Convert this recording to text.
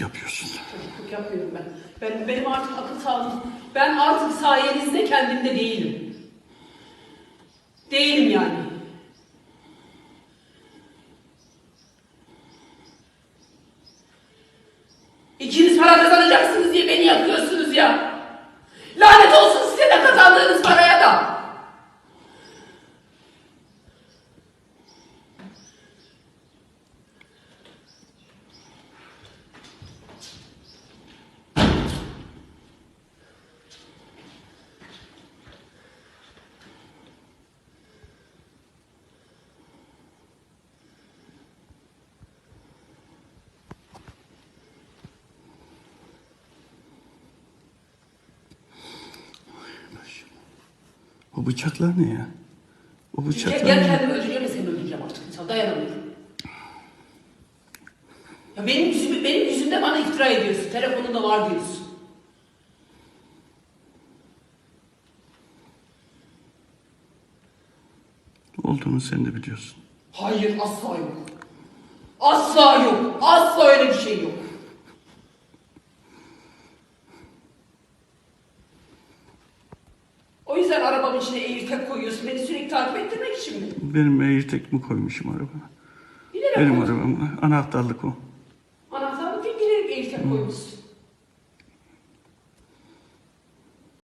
yapıyorsun. Çocukluk yapmıyorum ben. ben. Benim artık akıl sağlığım. Ben artık sayenizde kendimde değilim. Değilim yani. İkiniz para kazanacaksınız diye beni yakıyorsunuz ya. Lanet olsun size de kazandığınız paraya da. O bıçaklar ne ya? O Gel, bıçaklar gel ne? kendimi öldüreceğim ve seni öldüreceğim artık insan dayanamıyorum. Ya benim yüzümü, benim yüzümde bana iftira ediyorsun. Telefonunda var diyorsun. Olduğunu sen de biliyorsun. Hayır asla yok. Asla yok. Asla öyle bir şey yok. Yüzden arabamın içine AirTag koyuyorsun. Beni sürekli takip ettirmek için mi? Benim Airtek mi koymuşum arabama? Bilerek Benim koydun. arabam. Anahtarlık o. Anahtarlık değil bilerek AirTag koymuşsun.